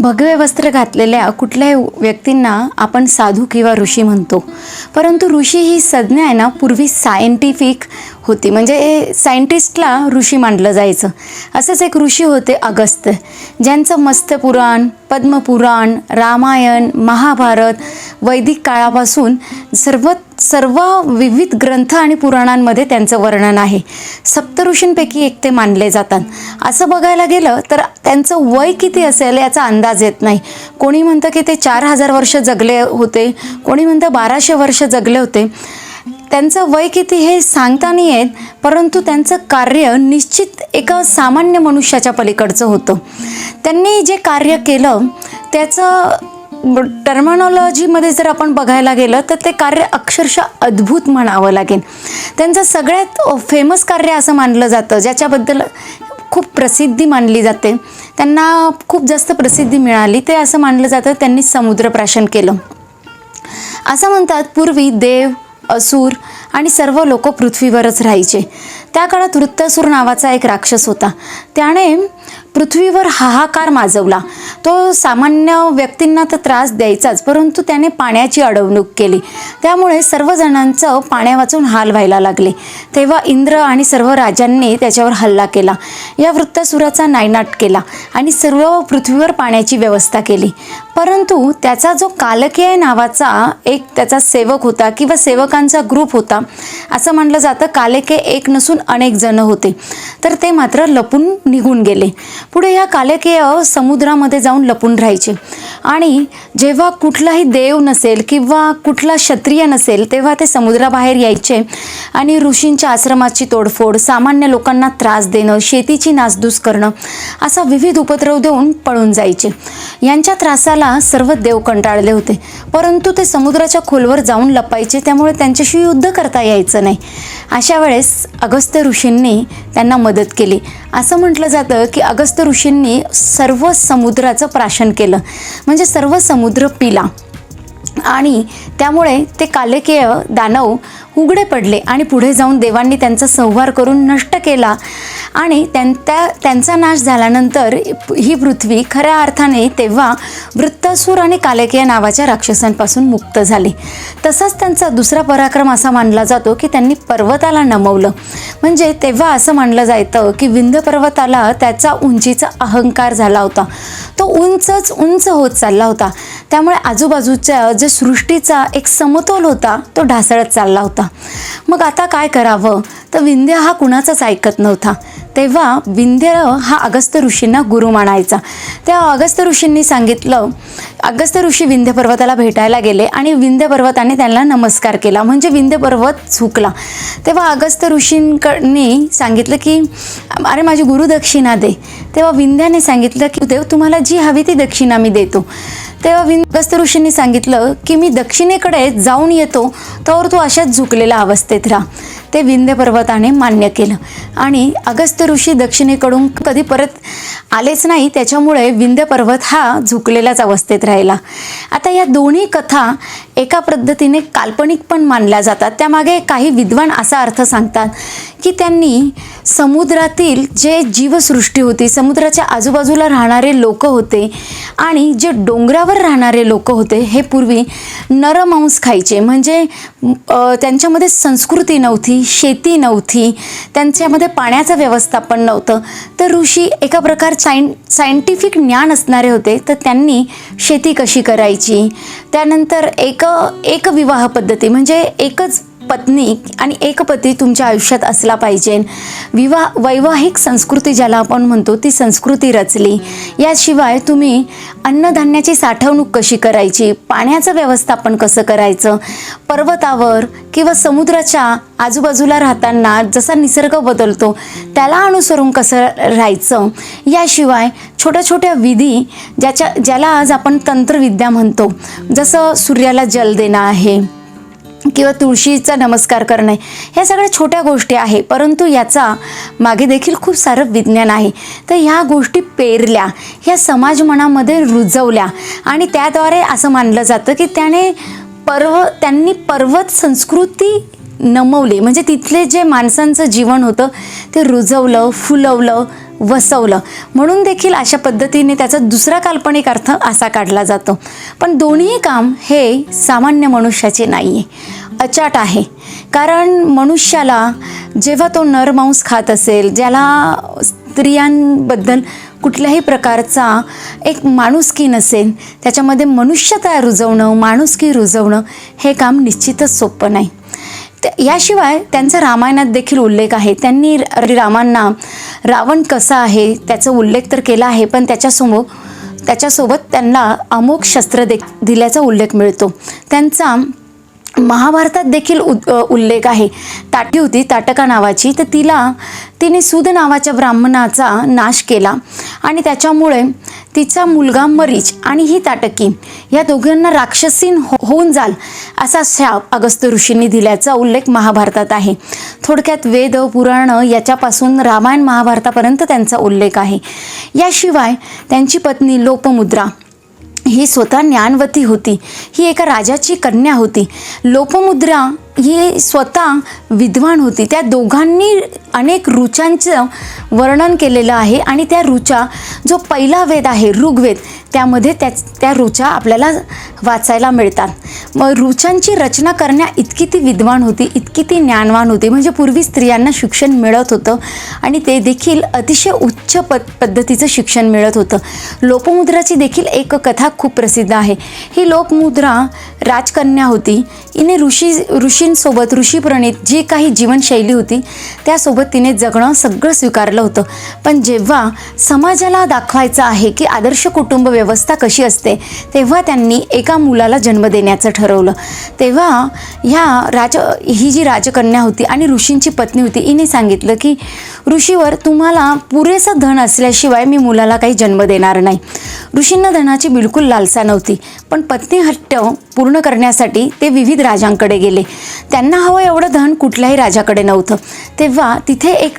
भगवे वस्त्र घातलेल्या कुठल्याही व्यक्तींना आपण साधू किंवा ऋषी म्हणतो. परंतु ऋषी ही संज्ञा आहे ना पूर्वी सायंटिफिक होती. म्हणजे सायंटिस्टला ऋषी मानलं जायचं. असंच एक ऋषी होते अगस्त्य ज्यांचं मत्स्यपुराण पद्मपुराण रामायण महाभारत वैदिक काळापासून सर्व सर्व विविध ग्रंथ आणि पुराणांमध्ये त्यांचं वर्णन आहे. सप्तऋषींपैकी एक ते मानले जातात. असं बघायला गेलं तर त्यांचं वय किती असेल याचा अंदाज येत नाही. कोणी म्हणतं की ते चार हजार वर्ष जगले होते कोणी म्हणतं बाराशे वर्ष जगले होते. त्यांचं वय किती हे सांगता नाही येत परंतु त्यांचं कार्य निश्चित एका सामान्य मनुष्याच्या पलीकडचं होतं. त्यांनी जे कार्य केलं त्याचं टर्मॉनॉलॉजीमध्ये जर आपण बघायला गेलं तर ते कार्य अक्षरशः अद्भुत म्हणावं लागेल. त्यांचं सगळ्यात फेमस कार्य असं मानलं जातं ज्याच्याबद्दल खूप प्रसिद्धी मानली जाते. त्यांना खूप जास्त प्रसिद्धी मिळाली ते असं मानलं जातं त्यांनी समुद्रप्राशन केलं. असं म्हणतात पूर्वी देव असुर आणि सर्व लोक पृथ्वीवरच राहायचे. त्या काळात वृत्तासूर नावाचा एक राक्षस होता. त्याने पृथ्वीवर हाहाकार माजवला. तो सामान्य व्यक्तींना तर त्रास द्यायचाच परंतु त्याने पाण्याची अडवणूक केली. त्यामुळे सर्वजणांचं पाण्या वाचून हाल व्हायला लागले. तेव्हा इंद्र आणि सर्व राजांनी त्याच्यावर हल्ला केला. या वृत्तासुराचा नायनाट केला आणि सर्व पृथ्वीवर पाण्याची व्यवस्था केली. परंतु त्याचा जो कालकेय नावाचा एक त्याचा सेवक होता किंवा सेवकांचा ग्रुप होता असं म्हटलं जातं कालकेय एक नसून अनेक जण होते. तर ते मात्र लपून निघून गेले. पुढे या कालकेय समुद्रामध्ये जाऊन लपून राहायचे. आणि जेव्हा कुठलाही देव नसेल किंवा कुठला क्षत्रिय नसेल तेव्हा ते समुद्राबाहेर यायचे आणि ऋषींच्या आश्रमाची तोडफोड सामान्य लोकांना त्रास देणं शेतीची नासधूस करणं असा विविध उपद्रव देऊन पळून जायचे. यांच्या त्रासाला सर्व देव कंटाळले होते. परंतु ते समुद्राच्या खोलवर जाऊन लपायचे त्यामुळे त्यांच्याशी युद्ध करता यायचं नाही. अशा वेळेस अगस्त अगस्त ऋषींनी त्यांना मदत केली. असं म्हटलं जातं की अगस्त्य ऋषींनी सर्व समुद्राचं प्राशन केलं. म्हणजे सर्व समुद्र पिला. आणि त्यामुळे ते कालकीय दानव उघडे पडले आणि पुढे जाऊन देवांनी त्यांचा संहार करून नष्ट केला. आणि त्यां त्या त्यांचा नाश झाल्यानंतर ही पृथ्वी खऱ्या अर्थाने तेव्हा वृत्तासूर आणि कालकीय नावाच्या राक्षसांपासून मुक्त झाली. तसाच त्यांचा दुसरा पराक्रम असा मानला जातो की त्यांनी पर्वताला नमवलं. म्हणजे तेव्हा असं मानलं जायचं की विंध्य पर्वताला त्याचा उंचीचा अहंकार झाला होता. तो उंचच उंच होत चालला होता. त्यामुळे आजूबाजूच्या जे सृष्टीचा एक समतोल होता तो ढासळत चालला होता. मग आता काय करावं? तर विंध्य हा कुणाचाच ऐकत नव्हता. तेव्हा विंध्य हा अगस्त्य ऋषींना गुरु मानायचा त्या अगस्त्य ऋषींनी सांगितलं अगस्त्य ऋषी विंध्य पर्वताला भेटायला गेले आणि विंध्य पर्वताने त्यांना नमस्कार केला. म्हणजे विंध्य पर्वत झुकला. तेव्हा अगस्त्य ऋषींकडनी सांगितलं की अरे माझी गुरुदक्षिणा दे. तेव्हा विंध्याने सांगितलं की देव तुम्हाला जी हवी ती दक्षिणा मी देतो. तेव्हा विन ऋषींनी सांगितलं की मी दक्षिणेकडे जाऊन येतो तर तू अशाच झुकलेल्या अवस्थेत राहा. ते विंध्य पर्वताने मान्य केलं. आणि अगस्त्य ऋषी दक्षिणेकडून कधी परत आलेच नाही त्याच्यामुळे विंध्य पर्वत हा झुकलेल्याच अवस्थेत राहिला. आता या दोन्ही कथा एका पद्धतीने काल्पनिक पण मानल्या जातात. त्यामागे काही विद्वान असा अर्थ सांगतात की त्यांनी समुद्रातील जे जीवसृष्टी होती समुद्राच्या आजूबाजूला राहणारे लोक होते आणि जे डोंगरावर राहणारे लोक होते हे पूर्वी नरमांस खायचे. म्हणजे त्यांच्यामध्ये संस्कृती नव्हती शेती नव्हती त्यांच्यामध्ये पाण्याचं व्यवस्थापन नव्हतं. तर ऋषी एका प्रकार सायं सायंटिफिक ज्ञान असणारे होते. तर त्यांनी शेती कशी करायची? त्यानंतर एक एक विवाह पद्धती म्हणजे एकच पत्नी आणि एक पती तुमच्या आयुष्यात असला पाहिजे. विवाह वैवाहिक संस्कृती ज्याला आपण म्हणतो ती संस्कृती रचली. याशिवाय तुम्ही अन्नधान्याची साठवणूक कशी करायची? पाण्याचं व्यवस्थापन कसं करायचं? पर्वतावर किंवा समुद्राच्या आजूबाजूला राहताना जसा निसर्ग बदलतो त्याला अनुसरून कसं राहायचं? याशिवाय छोट्या छोट्या विधी ज्याच्या ज्याला आज आपण तंत्रविद्या म्हणतो. जसं सूर्याला जल देणं आहे. किंवा तुळशीचा नमस्कार करणे ह्या सगळ्या छोट्या गोष्टी आहे. परंतु याचा मागे देखील खूप सारं विज्ञान आहे. तर ह्या गोष्टी पेरल्या ह्या समाज मनामध्ये रुजवल्या आणि त्याद्वारे असं मानलं जातं की त्याने पर्व त्यांनी पर्वत संस्कृती नमवली. म्हणजे तिथले जे माणसांचं जीवन होतं ते रुजवलं फुलवलं वसवलं. म्हणून देखील अशा पद्धतीने त्याचा दुसरा काल्पनिक अर्थ असा काढला जातो. पण दोन्ही काम हे सामान्य मनुष्याचे नाही आहे अचाट आहे. कारण मनुष्याला जेव्हा तो नरमांस खात असेल ज्याला स्त्रियांबद्दल कुठल्याही प्रकारचा एक माणुसकी नसेल त्याच्यामध्ये मनुष्यता रुजवणं माणुसकी रुजवणं हे काम निश्चितच सोपं नाही. याशिवाय त्यांचा रामायणात देखील उल्लेख आहे. त्यांनी रामांना रावण कसा आहे त्याचा उल्लेख तर केला आहे पण त्याच्यासमोर त्याच्यासोबत त्यांना अमोघ शस्त्र दे दिल्याचा उल्लेख मिळतो. त्यांचा महाभारतात देखील उ उल्लेख आहे. ताटी होती ताटका नावाची. तर तिला तिने सुद नावाच्या ब्राह्मणाचा नाश केला. आणि त्याच्यामुळे तिचा मुलगा मरीच आणि ही ताटकी या दोघांना राक्षसीन हो होऊन जाल असा शाप अगस्त ऋषींनी दिल्याचा उल्लेख महाभारतात आहे. थोडक्यात वेद पुराण याच्यापासून रामायण महाभारतापर्यंत त्यांचा उल्लेख आहे. याशिवाय त्यांची पत्नी लोपमुद्रा ही स्वतः ज्ञानवती होती. ही एका राजाची कन्या होती. लोपमुद्रा ही स्वतः विद्वान होती. त्या दोघांनी अनेक ऋचांचं वर्णन केलेलं आहे आणि त्या ऋचा जो पहिला वेद आहे ऋग्वेद त्यामध्ये त्या त्या ऋचा आपल्याला वाचायला मिळतात. मग ऋचांची रचना करण्या इतकी ती विद्वान होती इतकी ती ज्ञानवान होती. म्हणजे पूर्वी स्त्रियांना शिक्षण मिळत होतं आणि ते देखील अतिशय उच्च पद पद्धतीचं शिक्षण मिळत होतं. लोपमुद्राची देखील एक कथा खूप प्रसिद्ध आहे. ही लोकमुद्रा राजकन्या होती. हिने ऋषी ऋषींसोबत ऋषीप्रणीत जी काही जीवनशैली होती त्यासोबत तिने जगणं सगळं स्वीकारलं होतं. पण जेव्हा समाजाला दाखवायचं आहे की आदर्श कुटुंब व्यवस्था कशी असते तेव्हा त्यांनी एका मुलाला जन्म देण्याचं ठरवलं. तेव्हा ह्या राज ही जी राजकन्या होती आणि ऋषींची पत्नी होती हिने सांगितलं की ऋषीवर तुम्हाला पुरेसं धन असल्याशिवाय मी मुलाला काही जन्म देणार नाही. ऋषींना धनाची बिलकुल लालसा नव्हती. पण पत्नी हट्ट पूर्ण करण्यासाठी ते विविध राजांकडे गेले. त्यांना हवं एवढं धन कुठल्याही राजाकडे नव्हतं. तेव्हा तिथे एक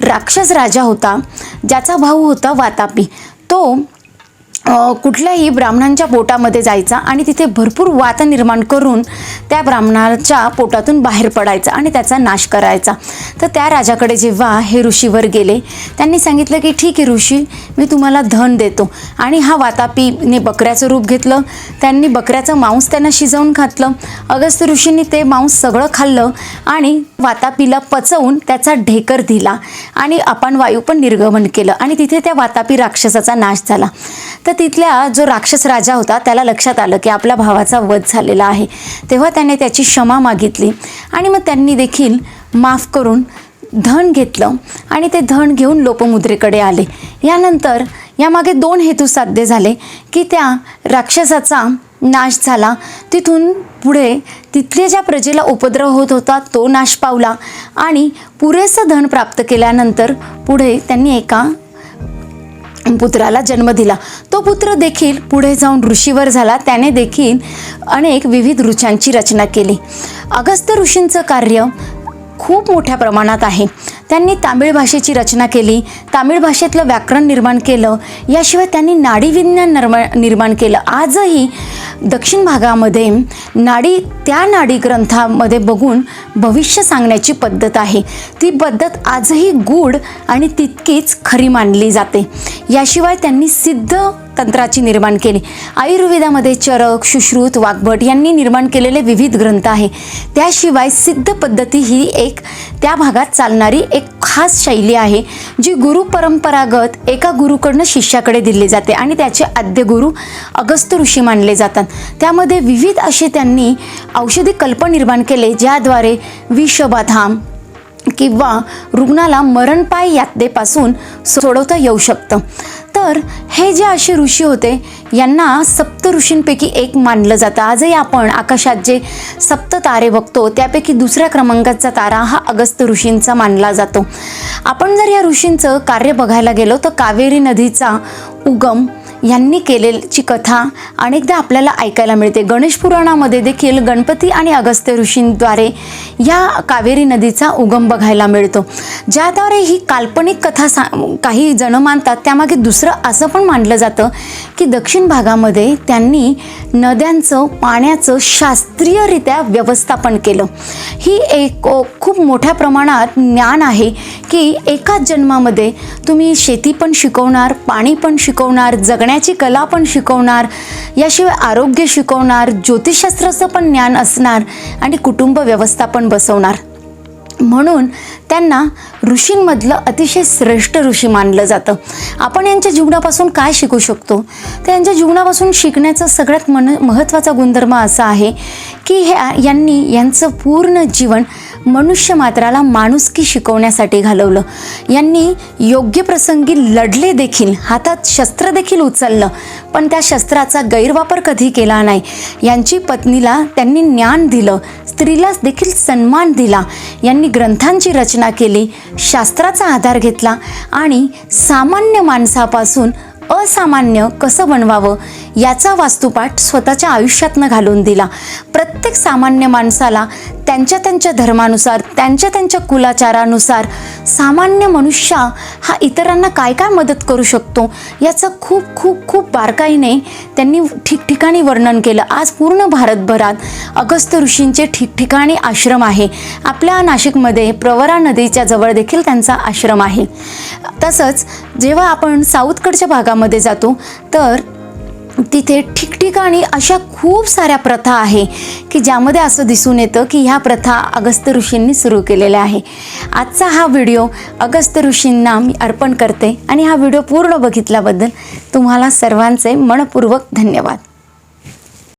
राक्षस राजा होता ज्याचा भाऊ होता वातापी. तो कुठल्याही ब्राह्मणांच्या पोटामध्ये जायचा आणि तिथे भरपूर वात निर्माण करून त्या ब्राह्मणाच्या पोटातून बाहेर पडायचा आणि त्याचा नाश करायचा. तर त्या राजाकडे जेव्हा हे ऋषीवर गेले त्यांनी सांगितलं की ठीक आहे ऋषी मी तुम्हाला धन देतो. आणि हा वातापीने बकऱ्याचं रूप घेतलं. त्यांनी बकऱ्याचं मांस त्यांना शिजवून घातलं. अगस्त ऋषींनी ते मांस सगळं खाल्लं आणि वातापीला पचवून त्याचा ढेकर दिला आणि आपण वायू पण निर्गमन केलं आणि तिथे त्या वातापी राक्षसाचा नाश झाला. तर तर तिथल्या जो राक्षस राजा होता त्याला लक्षात आलं की आपल्या भावाचा वध झालेला आहे. तेव्हा त्याने त्याची क्षमा मागितली आणि मग त्यांनी देखील माफ करून धन घेतलं आणि ते धन घेऊन लोपमुद्रेकडे आले. यानंतर यामागे दोन हेतू साध्य झाले की त्या राक्षसाचा नाश झाला. तिथून पुढे तिथल्या ज्या प्रजेला उपद्रव होत होता तो नाश पावला आणि पुरेसं धन प्राप्त केल्यानंतर पुढे त्यांनी एका पुत्राला जन्म दिला. तो पुत्र देखील पुढे जाऊन ऋषीवर झाला. त्याने देखील अनेक विविध ऋचांची रचना केली. अगस्त ऋषींचं कार्य खूप मोठ्या प्रमाणात आहे. त्यांनी तामिळ भाषेची रचना केली. तामिळ भाषेतलं व्याकरण निर्माण केलं. याशिवाय त्यांनी नाडीविज्ञान निर्मा निर्माण केलं. आजही दक्षिण भागामध्ये नाडी त्या नाडी ग्रंथामध्ये बघून भविष्य सांगण्याची पद्धत आहे. ती पद्धत आजही गूढ आणि तितकीच खरी मानली जाते. याशिवाय त्यांनी सिद्ध तंत्राची निर्माण केली. आयुर्वेदामध्ये चरक सुश्रुत वाग्भट यांनी निर्माण केलेले विविध ग्रंथ आहे. त्याशिवाय सिद्ध पद्धती ही एक त्या भागात चालणारी एक खास शैली आहे जी गुरु परंपरागत एका गुरुकडनं शिष्याकडे दिली जाते आणि त्याचे आद्य गुरु अगस्त ऋषी मानले जातात. त्यामध्ये विविध असे त्यांनी औषधी कल्प निर्माण केले ज्याद्वारे विषबाधाम किंवा रुग्णाला मरणपाय यातनेपासून सोडवता येऊ शकतं. तर हे जे असे ऋषी होते यांना सप्त ऋषींपैकी एक मानलं जातं. आजही आपण आकाशात जे सप्त तारे बघतो त्यापैकी दुसऱ्या क्रमांकाचा तारा हा अगस्त ऋषींचा मानला जातो. आपण जर या ऋषींचं कार्य बघायला गेलो तर कावेरी नदीचा उगम यांनी केलेची कथा अनेकदा आपल्याला ऐकायला मिळते. गणेश पुराणामध्ये देखील गणपती आणि अगस्त्य ऋषींद्वारे या कावेरी नदीचा उगम बघायला मिळतो. ज्याद्वारे ही काल्पनिक कथा सा काही जण मानतात त्यामागे दुसरं असं पण मानलं जातं की दक्षिण भागामध्ये त्यांनी नद्यांचं पाण्याचं शास्त्रीयरित्या व्यवस्थापन केलं. ही एक खूप मोठ्या प्रमाणात ज्ञान आहे की एकाच जन्मामध्ये तुम्ही शेती पण शिकवणार पाणी पण शिकवणार जगण्या गाण्याची कला पण शिकवणार याशिवाय आरोग्य शिकवणार ज्योतिषशास्त्राचं पण ज्ञान असणार आणि कुटुंब व्यवस्था पण बसवणार. म्हणून त्यांना ऋषींमधलं अतिशय श्रेष्ठ ऋषी मानलं जातं. आपण यांच्या जीवनापासून काय शिकू शकतो? तर यांच्या जीवनापासून शिकण्याचा सगळ्यात मन महत्त्वाचा गुणधर्म असा आहे की हे यांनी यांचं पूर्ण जीवन मनुष्य मात्राला माणुसकी शिकवण्यासाठी घालवलं. यांनी योग्य प्रसंगी लढले देखील हातात शस्त्र देखील उचललं पण त्या शस्त्राचा गैरवापर कधी केला नाही. यांची पत्नीला त्यांनी ज्ञान दिलं स्त्रीला देखील सन्मान दिला. यांनी ग्रंथांची रचना केली शास्त्राचा आधार घेतला आणि सामान्य माणसापासून असामान्य कसं बनवावं याचा वास्तुपाठ स्वतःच्या आयुष्यातनं घालून दिला. प्रत्येक सामान्य माणसाला त्यांच्या त्यांच्या धर्मानुसार त्यांच्या त्यांच्या कुलाचारानुसार सामान्य मनुष्य हा इतरांना काय काय मदत करू शकतो याचं खूप खूप खूप बारकाईने त्यांनी ठिकठिकाणी वर्णन केलं. आज पूर्ण भारतभरात अगस्त्य ऋषींचे ठिकठिकाणी आश्रम आहे. आपल्या नाशिकमध्ये प्रवरा नदीच्या जवळ देखील त्यांचा आश्रम आहे. तसंच जेव्हा आपण साऊथकडच्या भागामध्ये जातो तर तिथे ठिकठिकाणी अशा खूप साऱ्या प्रथा आहे की ज्यामध्ये असं दिसून येतं की ह्या प्रथा अगस्त्य ऋषींनी सुरू केलेल्या आहे. आजचा हा व्हिडिओ अगस्त्य ऋषींना मी अर्पण करते आणि हा व्हिडिओ पूर्ण बघितल्याबद्दल तुम्हाला सर्वांचे मनपूर्वक धन्यवाद.